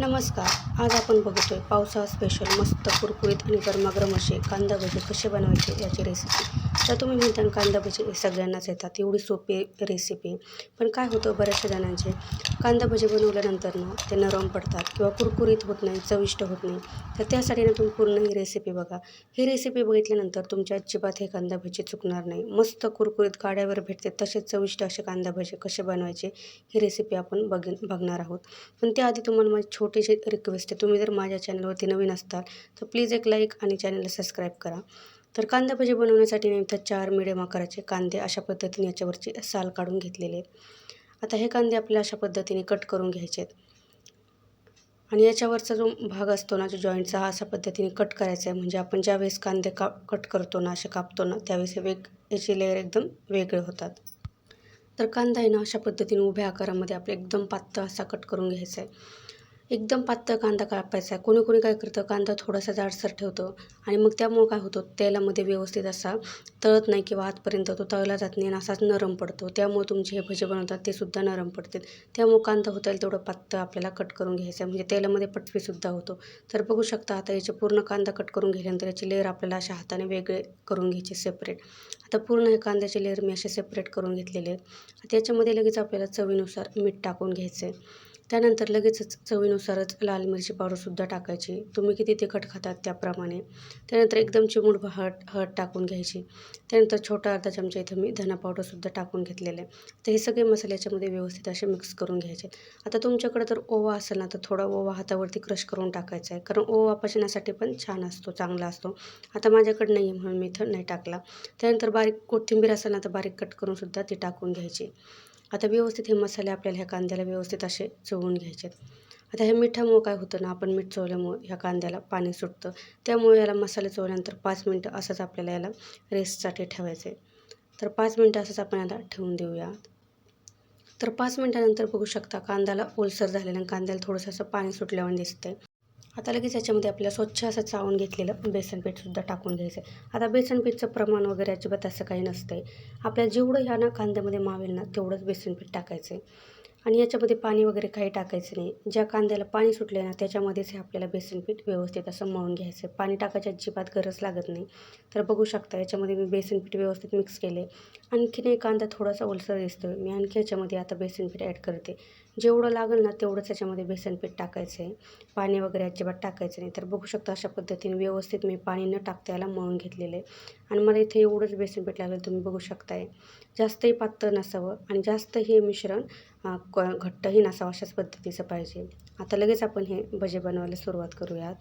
नमस्कार. आज आपण बघतोय पावसाळा स्पेशल मस्त कुरकुरीत आणि गरमागरम असे कांदा भजे कसे बनवायचे याची रेसिपी तर तुम्ही म्हणता कांदा भजी सगळ्यांनाच येतात एवढी सोपी रेसिपी पण काय होतं बऱ्याचशा जणांचे कांदा भजी बनवल्यानंतर ना ते नरम पडतात किंवा कुरकुरीत होत नाही चविष्ट होत नाही. तर त्यासाठी ना तुम्ही पूर्ण ही रेसिपी बघा. ही रेसिपी बघितल्यानंतर तुमच्या अजिबात हे कांदा भजी चुकणार नाही. मस्त कुरकुरीत गाड्यावर भेटते तसेच चविष्ट असे कांदा भजी कसे बनवायचे ही रेसिपी आपण बघ बघणार आहोत. पण त्याआधी तुम्हाला माझी छोटीशी रिक्वेस्ट आहे. तुम्ही जर माझ्या चॅनलवरती नवीन असताल तर प्लीज एक लाईक आणि चॅनलला सबस्क्राईब करा. तर कांदा भजी बनवण्यासाठी मी इथं चार मिडियम आकाराचे कांदे अशा पद्धतीने याच्यावरची साल काढून घेतलेले आहेत. आता हे कांदे आपल्याला अशा पद्धतीने कट करून घ्यायचे आहेत. आणि याच्यावरचा जो भाग असतो ना जो जॉईंटचा हा अशा पद्धतीने कट करायचा आहे. म्हणजे आपण ज्यावेळेस कांदे का कट करतो ना असे कापतो ना त्यावेळेस हे वेग याची लेअर एकदम वेगळे होतात. तर कांदा आहे ना अशा पद्धतीने उभ्या आकारामध्ये आपलं एकदम पातळ असा कट करून घ्यायचा आहे. एकदम पातळ कांदा कापायचा. आहे कोणी कोणी काय करतं कांदा थोडासा जाडसर ठेवतं आणि मग त्यामुळं काय होतं तेलामध्ये व्यवस्थित असा तळत नाही किंवा आतपर्यंत तो तळला जात नाही आणि असाच नरम पडतो. त्यामुळे तुमचे हे भजे बनवतात ते सुद्धा नरम पडतील. त्यामुळं कांदा होता येईल तेवढं पातळ आपल्याला कट करून घ्यायचं आहे. म्हणजे तेलामध्ये पटवीसुद्धा होतो. तर बघू शकता आता याचे पूर्ण कांदा कट करून घेतल्यानंतर याची लेअर आपल्याला अशा हाताने वेगळे करून घ्यायचे सेपरेट आता पूर्ण हे कांद्याचे लेअर मी असे सेपरेट करून घेतलेले आहेत त्याच्यामध्ये लगेच आपल्याला चवीनुसार मीठ टाकून घ्यायचं आहे. त्यानंतर लगेचच चवीनुसारच लाल मिरची पावडरसुद्धा टाकायची. तुम्ही किती तिखट खातात त्याप्रमाणे. त्यानंतर एकदम चिमूटभर हळद हळद टाकून घ्यायची. त्यानंतर छोटा अर्धा चमचा इथं मी धना पावडरसुद्धा टाकून घेतलेलं आहे. तर हे सगळे मसाले याच्यामध्ये व्यवस्थित असे मिक्स करून घ्यायचे. आता तुमच्याकडे तर ओवा असेल ना तर थोडा ओवा हातावरती क्रश करून टाकायचा आहे. कारण ओवा पचण्यासाठी पण छान असतो चांगला असतो. आता माझ्याकडे नाही आहे म्हणून मी इथं नाही टाकला. त्यानंतर बारीक कोथिंबीर असेल ना तर बारीक कट करूनसुद्धा ती टाकून घ्यायची. आता व्यवस्थित हे मसाले आपल्याला ह्या कांद्याला व्यवस्थित असे चोळून घ्यायचे आता हे मिठामुळं काय होतं ना आपण मीठ चोळल्यामुळं ह्या कांद्याला पाणी सुटतं. त्यामुळे याला मसाले चोळल्यानंतर पाच मिनटं असंच आपल्याला याला रेस्टसाठी ठेवायचं आहे तर पाच मिनटं असंच आपण याला ठेवून देऊया. तर पाच मिनटानंतर बघू शकता कांद्याला ओलसर झालेलं आणि कांद्याला थोडंसं असं पाणी सुटल्यावर दिसतंय. आता लगेच याच्यामध्ये आपल्याला स्वच्छ असं चावून घेतलेलं बेसन पीठसुद्धा टाकून घ्यायचं आहे आता बेसन पीठचं प्रमाण वगैरे अजिबात असं काही नसतं आहे आपल्याला जेवढं ह्या ना कांद्यामध्ये मावेल ना तेवढंच बेसन पीठ टाकायचं आहे आणि याच्यामध्ये पाणी वगैरे काही टाकायचं नाही. ज्या कांद्याला पाणी सुटले ना त्याच्यामध्येच हे आपल्याला बेसन पीठ व्यवस्थित असं मळून घ्यायचं. आहे पाणी टाकायची अजिबात गरज लागत नाही. तर बघू शकता याच्यामध्ये मी बेसन पीठ व्यवस्थित मिक्स केले आणखीन एक कांदा थोडासा ओलसर दिसतो मी आणखी याच्यामध्ये आता बेसन पीठ ॲड करते. जेवढं लागेल ना तेवढंच याच्यामध्ये बेसन पीठ टाकायचं आहे पाणी वगैरे अजिबात टाकायचं नाही. तर बघू शकता अशा पद्धतीने व्यवस्थित मी पाणी न टाकता याला मळून घेतलेलं आहे. आणि मला इथे एवढंच बेसन पीठ लागलं तुम्ही बघू शकताय. जास्तही पातळ नसावं आणि जास्त हे मिश्रण घट्टही नसावं अशाच पद्धतीचं पाहिजे. आता लगेच आपण हे भजे बनवायला सुरुवात करूयात.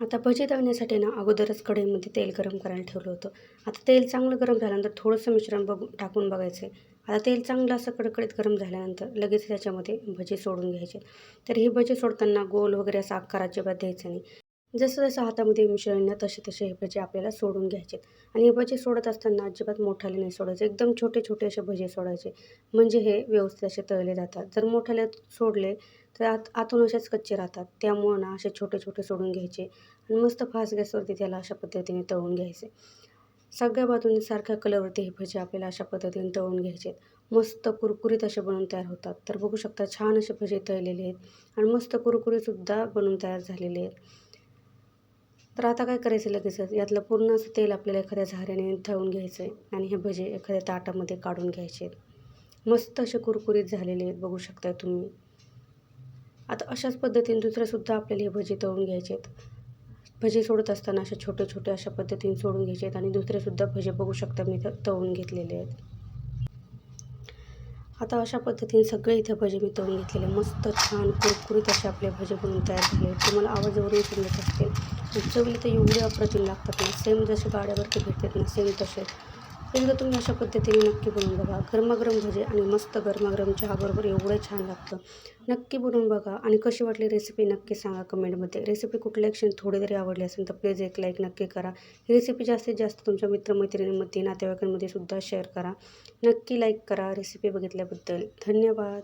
आता भजी तळण्यासाठी ना अगोदरच कढईमध्ये तेल गरम करायला ठेवलं होतं. आता तेल चांगलं गरम झाल्यानंतर थोडंसं मिश्रण बघू टाकून बघायचं आहे. आता तेल चांगलं असं कडकडीत गरम झाल्यानंतर लगेच त्याच्यामध्ये भजी सोडून घ्यायचे. तर ही भजी सोडताना गोल वगैरे असा आकार अजिबात द्यायचं नाही. जसं जसं हातामध्ये मिश्रण ना तसे तसे हे भजे आपल्याला सोडून घ्यायचे. आणि हे भजे सोडत असताना अजिबात मोठाले नाही सोडायचे. एकदम छोटे छोटे असे भजे सोडायचे. म्हणजे हे व्यवस्थित असे तळले जातात. जर मोठाले सोडले तर आत आतून असेच कच्चे राहतात. त्यामुळं ना असे छोटे छोटे सोडून घ्यायचे. आणि मस्त फास्ट गॅसवरती त्याला अशा पद्धतीने तळून घ्यायचे. सगळ्या बाजूने सारख्या कलरवरती हे भजे आपल्याला अशा पद्धतीने तळून घ्यायचे. मस्त कुरकुरीत असे बनवून तयार होतात. तर बघू शकता छान असे भजे तळलेले आहेत. आणि मस्त कुरकुरीतसुद्धा बनवून तयार झालेले आहेत. तर आता काय करायचं लगेचच यातलं पूर्ण असं तेल आपल्याला एखाद्या झाऱ्याने ठेवून घ्यायचं आहे आणि हे भजे एखाद्या ताटामध्ये काढून घ्यायचे आहेत. मस्त असे कुरकुरीत झालेले आहेत बघू शकताय तुम्ही. आता अशाच पद्धतीने दुसऱ्यासुद्धा आपल्याला हे भजे तळून घ्यायचे आहेत. भजे सोडत असताना अशा छोटे छोटे अशा पद्धतीने सोडून घ्यायचे आहेत आणि दुसरेसुद्धा भजे बघू शकता मी तळून घेतलेले आहेत. आता अशा पद्धतीने सगळे इथे भजे मी तळून घेतलेले मस्त छान कुरकुरीत असे आपले भजे बनवून तयार झाले तुम्हाला आवाजावरून समजत असतील चवीला तर एवढे अप्रतिम लागतात ना. सेम जसे गाड्यावरती भेटतात ना सेम तसे. एकदा तुम्ही अशा पद्धतीने नक्की बनवून बघा. गरमागरम भजे आणि मस्त गरमागरम चहाबरोबर एवढं छान लागतं. नक्की बनवून बघा आणि कशी वाटली रेसिपी नक्की सांगा कमेंटमध्ये रेसिपी कुठल्या क्षण थोडी जरी आवडली असेल तर प्लीज एक लाईक नक्की करा. ही रेसिपी जास्तीत जास्त तुमच्या मित्रमैत्रिणींमध्ये नातेवाईकांमध्ये सुद्धा शेअर करा. नक्की लाईक करा रेसिपी बघितल्याबद्दल. धन्यवाद.